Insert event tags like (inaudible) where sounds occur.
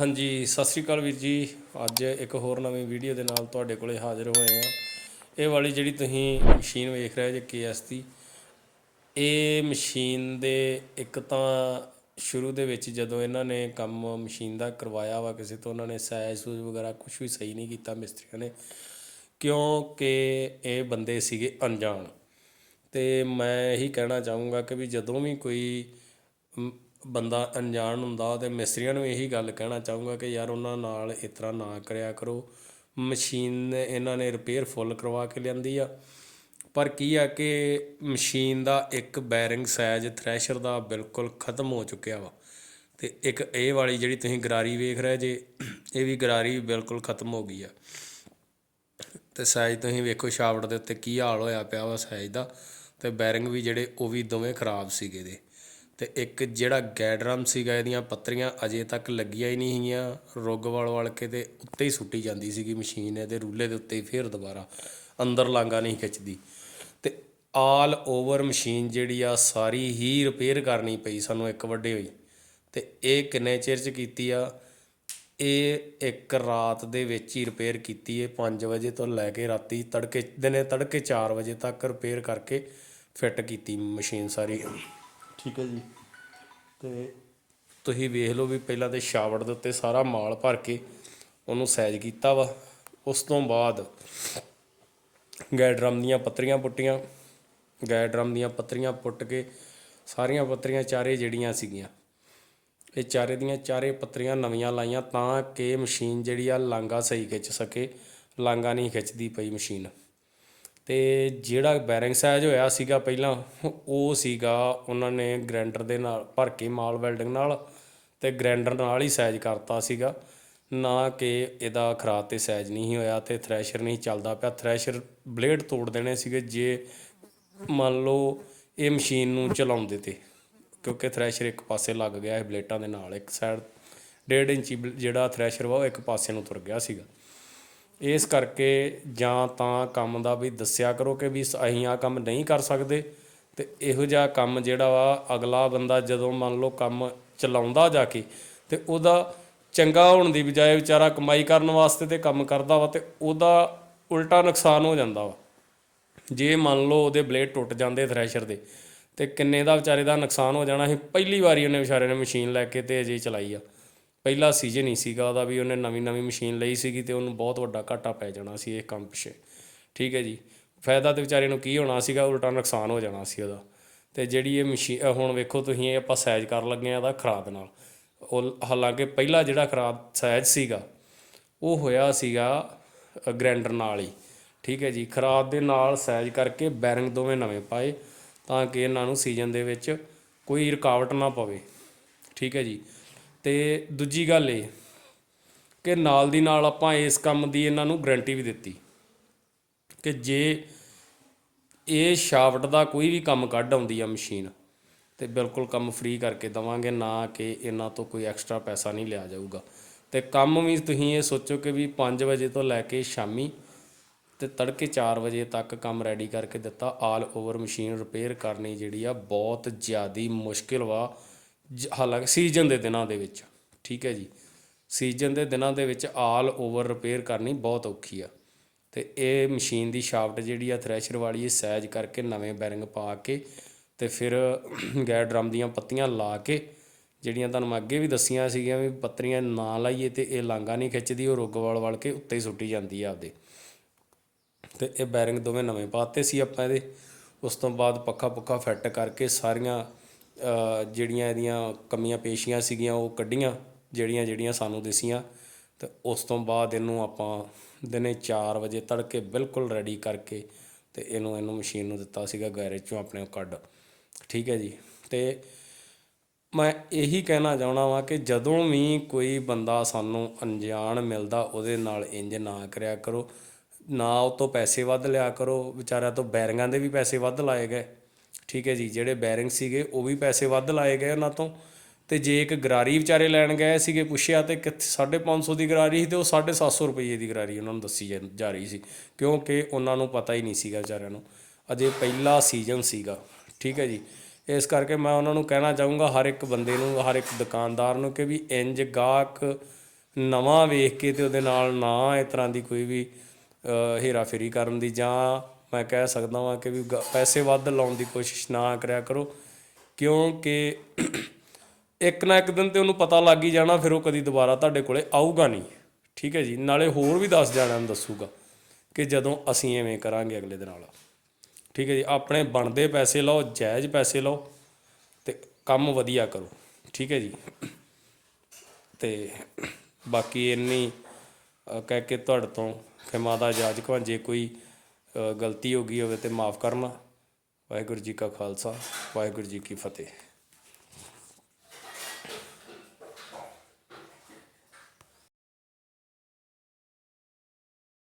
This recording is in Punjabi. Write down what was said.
ਹਾਂਜੀ, ਸਤਿ ਸ੍ਰੀ ਅਕਾਲ ਵੀਰ ਜੀ। ਅੱਜ ਇੱਕ ਹੋਰ ਨਵੀਂ ਵੀਡੀਓ ਦੇ ਨਾਲ ਤੁਹਾਡੇ ਕੋਲੇ ਹਾਜ਼ਰ ਹੋਏ ਆ ਇਹ ਵਾਲੀ ਜਿਹੜੀ ਤੁਸੀਂ ਮਸ਼ੀਨ ਵੇਖ ਰਹੇ ਜੇ ਕੇਐਸ ਦੀ, ਇਹ ਮਸ਼ੀਨ ਦੇ ਇੱਕ ਤਾਂ ਸ਼ੁਰੂ ਦੇ ਵਿੱਚ ਜਦੋਂ ਇਹਨਾਂ ਨੇ ਕੰਮ ਮਸ਼ੀਨ ਦਾ ਕਰਵਾਇਆ ਵਾ ਕਿਸੇ ਤੋਂ, ਉਹਨਾਂ ਨੇ ਸਾਈਜ਼ ਸੂਜ਼ ਵਗੈਰਾ ਕੁਝ ਵੀ ਸਹੀ ਨਹੀਂ ਕੀਤਾ ਮਿਸਤਰੀਆਂ ਨੇ, ਕਿਉਂਕਿ ਇਹ ਬੰਦੇ ਸੀਗੇ ਅਣਜਾਣ। ਤੇ ਮੈਂ ਇਹੀ ਕਹਿਣਾ ਚਾਹੂੰਗਾ ਕਿ ਵੀ ਜਦੋਂ ਵੀ ਕੋਈ ਬੰਦਾ ਅਣਜਾਣ ਹੁੰਦਾ ਅਤੇ ਮਿਸਤਰੀਆਂ ਨੂੰ ਇਹੀ ਗੱਲ ਕਹਿਣਾ ਚਾਹੂੰਗਾ ਕਿ ਯਾਰ ਉਹਨਾਂ ਨਾਲ ਇਸ ਤਰ੍ਹਾਂ ਨਾ ਕਰਿਆ ਕਰੋ। ਮਸ਼ੀਨ ਇਹਨਾਂ ਨੇ ਰਿਪੇਅਰ ਫੁੱਲ ਕਰਵਾ ਕੇ ਲਿਆਂਦੀ ਆ। ਪਰ ਕੀ ਆ ਕਿ ਮਸ਼ੀਨ ਦਾ ਇੱਕ ਬੈਰਿੰਗ ਸਾਈਜ਼ ਥ੍ਰੈਸ਼ਰ ਦਾ ਬਿਲਕੁਲ ਖਤਮ ਹੋ ਚੁੱਕਿਆ ਵਾ। ਤੇ ਇੱਕ ਇਹ ਵਾਲੀ ਜਿਹੜੀ ਤੁਸੀਂ ਗਰਾਰੀ ਵੇਖ ਰਹੇ ਜੇ, ਇਹ ਵੀ ਗਰਾਰੀ ਬਿਲਕੁਲ ਖਤਮ ਹੋ ਗਈ ਆ। ਤੇ ਸਾਈਜ਼ ਤੁਸੀਂ ਵੇਖੋ ਸ਼ਾਫਟ ਦੇ ਉੱਤੇ ਕੀ ਹਾਲ ਹੋਇਆ ਪਿਆ ਵਾ ਸਾਈਜ਼ ਦਾ। ਤੇ ਬੈਰਿੰਗ ਵੀ ਜਿਹੜੇ ਉਹ ਵੀ ਦੋਵੇਂ ਖਰਾਬ ਸੀਗੇ ਦੇ। ਅਤੇ ਇੱਕ ਜਿਹੜਾ ਗੈਡਰਮ ਸੀਗਾ ਇਹਦੀਆਂ ਪੱਤਰੀਆਂ ਅਜੇ ਤੱਕ ਲੱਗੀਆਂ ਹੀ ਨਹੀਂ ਹੈਗੀਆਂ। ਰੁੱਗ ਵਲ ਵਲ ਕੇ ਤੇ ਉੱਤੇ ਹੀ ਸੁੱਟੀ ਜਾਂਦੀ ਸੀਗੀ ਮਸ਼ੀਨ ਇਹਦੇ ਰੂਲੇ ਦੇ ਉੱਤੇ ਹੀ ਫਿਰ ਦੁਬਾਰਾ ਅੰਦਰ ਲਾਂਗਾ ਨਹੀਂ ਖਿੱਚਦੀ। ਅਤੇ ਆਲ ਓਵਰ ਮਸ਼ੀਨ ਜਿਹੜੀ ਆ ਸਾਰੀ ਹੀ ਰਿਪੇਅਰ ਕਰਨੀ ਪਈ ਸਾਨੂੰ ਇੱਕ ਵੱਡੇ ਹੋਈ। ਅਤੇ ਇਹ ਕਿੰਨੇ ਚਿਰ ਚ ਕੀਤੀ ਆ? ਇਹ ਇੱਕ ਰਾਤ ਦੇ ਵਿੱਚ ਹੀ ਰਿਪੇਅਰ ਕੀਤੀ ਹੈ 5 ਵਜੇ ਤੋਂ ਲੈ ਕੇ ਰਾਤੀ ਤੜਕੇ, ਦਿਨੇ ਤੜਕੇ 4 ਵਜੇ ਤੱਕ ਰਿਪੇਅਰ ਕਰਕੇ ਫਿੱਟ ਕੀਤੀ ਮਸ਼ੀਨ ਸਾਰੀ। ਠੀਕ ਹੈ ਜੀ। ਤੇ ਤੁਸੀਂ ਵੇਖ ਲਓ ਵੀ ਪਹਿਲਾਂ ਤੇ ਸ਼ਾਵਟ ਦੇ ਉੱਤੇ ਸਾਰਾ ਮਾਲ ਭਰ ਕੇ ਉਹਨੂੰ ਸਾਈਜ਼ ਕੀਤਾ ਵਾ। ਉਸ ਤੋਂ ਬਾਅਦ ਗੈ ਡਰਮ ਦੀਆਂ ਪੱਤਰੀਆਂ ਪੁੱਟੀਆਂ। ਗੈ ਡਰਮ ਦੀਆਂ ਪੱਤਰੀਆਂ ਪੁੱਟ ਕੇ ਸਾਰੀਆਂ ਪੱਤਰੀਆਂ ਚਾਰੇ ਜਿਹੜੀਆਂ ਸੀਗੀਆਂ। ਇਹ ਚਾਰੇ ਦੀਆਂ ਚਾਰੇ ਪੱਤਰੀਆਂ ਨਵੀਆਂ ਲਾਈਆਂ ਤਾਂ ਕਿ ਮਸ਼ੀਨ ਜਿਹੜੀ ਆ ਲਾਂਗਾ ਸਹੀ ਖਿੱਚ ਸਕੇ। ਲਾਂਗਾ ਨਹੀਂ ਖਿੱਚਦੀ ਪਈ ਮਸ਼ੀਨ। ਅਤੇ ਜਿਹੜਾ ਬੈਰਿੰਗ ਸਾਈਜ਼ ਹੋਇਆ ਸੀਗਾ ਪਹਿਲਾਂ, ਉਹ ਸੀਗਾ ਉਹਨਾਂ ਨੇ ਗਰੈਂਡਰ ਦੇ ਨਾਲ ਭਰ ਕੇ ਮਾਲ ਵੈਲਡਿੰਗ ਨਾਲ ਅਤੇ ਗਰੈਂਡਰ ਨਾਲ ਹੀ ਸਾਈਜ਼ ਕਰਤਾ ਸੀਗਾ। ਨਾ ਕਿ ਇਹਦਾ ਖਰਾਬ ਤੇ ਸਾਈਜ਼ ਨਹੀਂ ਹੋਇਆ ਅਤੇ ਥ੍ਰੈਸ਼ਰ ਨਹੀਂ ਚੱਲਦਾ ਪਿਆ। ਥ੍ਰੈਸ਼ਰ ਬਲੇਡ ਤੋੜ ਦੇਣੇ ਸੀਗੇ ਜੇ ਮੰਨ ਲਓ ਇਹ ਮਸ਼ੀਨ ਨੂੰ ਚਲਾਉਂਦੇ ਤੇ, ਕਿਉਂਕਿ ਥ੍ਰੈਸ਼ਰ ਇੱਕ ਪਾਸੇ ਲੱਗ ਗਿਆ ਇਹ ਬਲੇਟਾਂ ਦੇ ਨਾਲ, ਇੱਕ ਸਾਈਡ 1.5 ਇੰਚੀ ਬਲ- ਜਿਹੜਾ ਥ੍ਰੈਸ਼ਰ ਵਾ ਉਹ ਇੱਕ ਪਾਸੇ ਨੂੰ ਤੁਰ ਗਿਆ ਸੀਗਾ। ਇਸ ਕਰਕੇ ਜਾਂ ਤਾਂ ਕੰਮ ਦਾ ਵੀ ਦੱਸਿਆ ਕਰੋ ਕਿ ਵੀ ਅਸੀਂ ਆਹ ਕੰਮ ਨਹੀਂ ਕਰ ਸਕਦੇ ਅਤੇ ਇਹੋ ਜਿਹਾ ਕੰਮ ਜਿਹੜਾ ਵਾ ਅਗਲਾ ਬੰਦਾ ਜਦੋਂ ਮੰਨ ਲਓ ਕੰਮ ਚਲਾਉਂਦਾ ਜਾ ਕੇ ਅਤੇ ਉਹਦਾ ਚੰਗਾ ਹੋਣ ਦੀ ਬਜਾਏ ਵਿਚਾਰਾ ਕਮਾਈ ਕਰਨ ਵਾਸਤੇ ਤੇ ਕੰਮ ਕਰਦਾ ਵਾ ਤੇ ਉਹਦਾ ਉਲਟਾ ਨੁਕਸਾਨ ਹੋ ਜਾਂਦਾ ਵਾ। ਜੇ ਮੰਨ ਲਓ ਉਹਦੇ ਬਲੇਡ ਟੁੱਟ ਜਾਂਦੇ ਥ੍ਰੈਸ਼ਰ ਦੇ ਤੇ ਕਿੰਨੇ ਦਾ ਵਿਚਾਰੇ ਦਾ ਨੁਕਸਾਨ ਹੋ ਜਾਣਾ ਸੀ ਪਹਿਲੀ ਵਾਰੀ ਉਹਨੇ ਵਿਚਾਰੇ ਨੇ ਮਸ਼ੀਨ ਲੈ ਕੇ ਤੇ ਅਜੇ ਚਲਾਈ ਆ। ਪਹਿਲਾ ਸੀਜ਼ਨ ਹੀ ਸੀਗਾ ਉਹਦਾ ਵੀ ਉਹਨੇ ਨਵੀਂ ਨਵੀਂ ਮਸ਼ੀਨ ਲਈ ਸੀਗੀ ਤੇ ਉਹਨੂੰ ਬਹੁਤ ਵੱਡਾ ਘਾਟਾ ਪੈ ਜਾਣਾ ਸੀ ਇਹ ਕੰਮ ਪਿੱਛੇ। ਠੀਕ ਹੈ ਜੀ। ਫਾਇਦਾ ਤੇ ਵਿਚਾਰੇ ਨੂੰ ਕੀ ਹੋਣਾ ਸੀਗਾ, ਉਲਟਾ ਨੁਕਸਾਨ ਹੋ ਜਾਣਾ ਸੀ ਉਹਦਾ। ਤੇ ਜਿਹੜੀ ਇਹ ਮਸ਼ੀਨ ਹੁਣ ਵੇਖੋ ਤੁਸੀਂ, ਇਹ ਆਪਾਂ ਸਾਈਜ਼ ਕਰਨ ਲੱਗੇ ਆ ਇਹਦਾ ਖਰਾਦ ਨਾਲ। ਉਹ ਹਾਲਾਂਕਿ ਪਹਿਲਾ ਜਿਹੜਾ ਖਰਾਦ ਸਾਈਜ਼ ਸੀਗਾ, ਉਹ ਹੋਇਆ ਸੀਗਾ ਗ੍ਰੈਂਡਰ ਨਾਲ ਹੀ। ਠੀਕ ਹੈ ਜੀ। ਖਰਾਦ ਦੇ ਨਾਲ ਸਾਈਜ਼ ਕਰਕੇ ਬੈਰਿੰਗ ਦੋਵੇਂ ਨਵੇਂ ਪਾਏ, ਤਾਂ ਕਿ ਇਹਨਾਂ ਨੂੰ ਸੀਜ਼ਨ ਦੇ ਵਿੱਚ ਕੋਈ ਰੁਕਾਵਟ ਨਾ ਪਵੇ। ਠੀਕ ਹੈ ਜੀ। ਤੇ ਦੂਜੀ ਗੱਲ ਇਹ ਕਿ ਨਾਲ ਦੀ ਨਾਲ ਆਪਾਂ ਇਸ ਕੰਮ ਦੀ ਇਹਨਾਂ ਨੂੰ ਗਰੰਟੀ ਵੀ ਦਿੱਤੀ ਕਿ ਜੇ ਇਹ ਸ਼ਾਫਟ ਦਾ ਕੋਈ ਵੀ ਕੰਮ ਕੱਢ ਆਉਂਦੀ ਆ ਮਸ਼ੀਨ, ਤੇ ਬਿਲਕੁਲ ਕੰਮ ਫ੍ਰੀ ਕਰਕੇ ਦਵਾਂਗੇ, ਨਾ ਕਿ ਇਹਨਾਂ ਤੋਂ ਕੋਈ ਐਕਸਟਰਾ ਪੈਸਾ ਨਹੀਂ ਲਿਆ ਜਾਊਗਾ। ਤੇ ਕੰਮ ਵੀ ਤੁਸੀਂ ਇਹ ਸੋਚੋ ਕਿ ਵੀ 5 ਵਜੇ ਤੋਂ ਲੈ ਕੇ ਸ਼ਾਮੀ ਤੇ ਤੜਕੇ 4 ਵਜੇ ਤੱਕ ਕੰਮ ਰੈਡੀ ਕਰਕੇ ਦਿੱਤਾ ਆਲ ਓਵਰ ਮਸ਼ੀਨ ਰਿਪੇਅਰ ਕਰਨੀ ਜਿਹੜੀ ਆ ਬਹੁਤ ਜ਼ਿਆਦੀ ਮੁਸ਼ਕਿਲ ਵਾ। ਹਾਲਾਂਕਿ ਸੀਜ਼ਨ ਦੇ ਦਿਨਾਂ ਦੇ ਵਿੱਚ, ਠੀਕ ਹੈ ਜੀ। ਸੀਜ਼ਨ ਦੇ ਦਿਨਾਂ ਦੇ ਵਿੱਚ ਆਲ ਓਵਰ ਰਿਪੇਅਰ ਕਰਨੀ ਬਹੁਤ ਔਖੀ ਆ। ਤੇ ਇਹ ਮਸ਼ੀਨ ਦੀ ਸ਼ਾਫਟ ਜਿਹੜੀ ਆ, ਥ੍ਰੈਸ਼ਰ ਵਾਲੀ, ਇਹ ਸਾਈਜ਼ ਕਰਕੇ ਨਵੇਂ ਬੈਰਿੰਗ ਪਾ ਕੇ ਤੇ ਫਿਰ (clears throat) ਗੈਰ ਡਰਮ ਦੀਆਂ ਪੱਤੀਆਂ ਲਾ ਕੇ, ਜਿਹੜੀਆਂ ਤੁਹਾਨੂੰ ਮੈਂ ਅੱਗੇ ਵੀ ਦੱਸੀਆਂ ਸੀਗੀਆਂ ਵੀ ਪੱਤਰੀਆਂ ਨਾ ਲਾਈਏ ਤੇ ਇਹ ਲਾਂਗਾ ਨਹੀਂ ਖਿੱਚਦੀ, ਉਹ ਰੁੱਗ ਵਾਲ ਵਲ ਕੇ ਉੱਤੇ ਹੀ ਸੁੱਟੀ ਜਾਂਦੀ ਆ ਆਪਦੇ। ਤੇ ਇਹ ਬੈਰਿੰਗ ਦੋਵੇਂ ਨਵੇਂ ਪਾਤੇ ਸੀ ਆਪਾਂ ਇਹਦੇ। ਉਸ ਤੋਂ ਬਾਅਦ ਪੱਖਾ ਪੁੱਖਾ ਫਿੱਟ ਕਰਕੇ ਸਾਰੀਆਂ ਜਿਹੜੀਆਂ ਇਹਦੀਆਂ ਕਮੀਆਂ ਪੇਸ਼ੀਆਂ ਸੀਗੀਆਂ, ਉਹ ਕੱਢੀਆਂ, ਜਿਹੜੀਆਂ ਜਿਹੜੀਆਂ ਸਾਨੂੰ ਦਿਸੀਆਂ। ਅਤੇ ਉਸ ਤੋਂ ਬਾਅਦ ਇਹਨੂੰ ਆਪਾਂ ਦਿਨੇ ਚਾਰ ਵਜੇ ਤੜਕੇ ਬਿਲਕੁਲ ਰੈਡੀ ਕਰਕੇ ਅਤੇ ਇਹਨੂੰ ਇਹਨੂੰ ਮਸ਼ੀਨ ਨੂੰ ਦਿੱਤਾ ਸੀਗਾ ਗੈਰੇਜ ਚੋਂ ਆਪਣੇ ਕੱਢ। ਠੀਕ ਹੈ ਜੀ? ਅਤੇ ਮੈਂ ਇਹੀ ਕਹਿਣਾ ਚਾਹਣਾ ਵਾਂ ਕਿ ਜਦੋਂ ਵੀ ਕੋਈ ਬੰਦਾ ਸਾਨੂੰ ਅਣਜਾਣ ਮਿਲਦਾ, ਉਹਦੇ ਨਾਲ ਇੰਜ ਨਾ ਕਰਿਆ ਕਰੋ। ਨਾ ਉਹ ਤੋਂ ਪੈਸੇ ਵੱਧ ਲਿਆ ਕਰੋ। ਵਿਚਾਰਿਆਂ ਤੋਂ ਬੈਰਿੰਗਾਂ ਦੇ ਵੀ ਪੈਸੇ ਵੱਧ ਲਾਏ ਗਏ। ਠੀਕ ਹੈ ਜੀ, ਜਿਹੜੇ ਬੈਰਿੰਗ ਸੀਗੇ ਉਹ ਵੀ ਪੈਸੇ ਵੱਧ ਲਾਏ ਗਏ ਉਹਨਾਂ ਤੋਂ। ਤੇ ਜੇ ਇੱਕ ਗਰਾਰੀ ਵਿਚਾਰੇ ਲੈਣ ਗਏ ਸੀਗੇ ਪੁੱਛਿਆ ਤੇ ਕਿੱਥੇ 550 ਦੀ ਗਰਾਰੀ ਸੀ ਤੇ ਉਹ 750 ਰੁਪਏ ਦੀ ਗਰਾਰੀ ਉਹਨਾਂ ਨੂੰ ਦੱਸੀ ਜਾ- ਜਾ ਰਹੀ ਸੀ। ਕਿਉਂਕਿ ਉਹਨਾਂ ਨੂੰ ਪਤਾ ਹੀ ਨਹੀਂ ਸੀਗਾ ਵਿਚਾਰਿਆਂ ਨੂੰ। ਅਜੇ ਪਹਿਲਾ ਸੀਜ਼ਨ ਸੀਗਾ, ਠੀਕ ਹੈ ਜੀ। ਇਸ ਕਰਕੇ ਮੈਂ ਉਹਨਾਂ ਨੂੰ ਕਹਿਣਾ ਚਾਹੂੰਗਾ ਹਰ ਇੱਕ ਬੰਦੇ ਨੂੰ, ਹਰ ਇੱਕ ਦੁਕਾਨਦਾਰ ਨੂੰ ਕਿ ਵੀ ਇੰਜ ਗਾਹਕ ਨਵਾਂ ਵੇਖ ਕੇ ਤੇ ਉਹਦੇ ਨਾਲ ਨਾ ਇਸ ਤਰ੍ਹਾਂ ਦੀ ਕੋਈ ਵੀ ਹੇਰਾਫੇਰੀ ਕਰਨ ਦੀ ਜਾਂ ਮੈਂ ਕਹਿ ਸਕਦਾ ਵਾਂ ਕਿ ਵੀ ਗ- ਪੈਸੇ ਵੱਧ ਲਾਉਣ ਦੀ ਕੋਸ਼ਿਸ਼ ਨਾ ਕਰਿਆ ਕਰੋ। ਕਿਉਂਕਿ ਇੱਕ ਨਾ ਇੱਕ ਦਿਨ ਤੇ ਉਹਨੂੰ ਪਤਾ ਲੱਗ ਹੀ ਜਾਣਾ, ਫਿਰ ਉਹ ਕਦੀ ਦੁਬਾਰਾ ਤੁਹਾਡੇ ਕੋਲੇ ਆਊਗਾ ਨਹੀਂ। ਠੀਕ ਹੈ ਜੀ? ਨਾਲੇ ਹੋਰ ਵੀ ਦੱਸ ਜਾਣਾ ਨੂੰ ਦੱਸੂਗਾ ਕਿ ਜਦੋਂ ਅਸੀਂ ਐਵੇਂ ਕਰਾਂਗੇ ਅਗਲੇ ਦਿਨ ਵਾਲਾ। ਠੀਕ ਹੈ ਜੀ? ਆਪਣੇ ਬਣਦੇ ਪੈਸੇ ਲਓ, ਜਾਇਜ਼ ਪੈਸੇ ਲਓ ਤੇ ਕੰਮ ਵਧੀਆ ਕਰੋ। ਠੀਕ ਹੈ ਜੀ? ਤੇ ਬਾਕੀ ਇੰਨੀ ਕਹਿ ਕੇ ਤੁਹਾਡੇ ਤੋਂ ਖਿਮਾ ਦਾ ਜਾਜਕ, ਜੇ ਕੋਈ ਗਲਤੀ ਹੋ ਗਈ ਹੋਵੇ ਤੇ ਮਾਫ ਕਰਨਾ। ਵਾਹਿਗੁਰੂ ਜੀ ਕਾ ਖਾਲਸਾ, ਵਾਹਿਗੁਰੂ ਜੀ ਕੀ ਫਤਿਹ।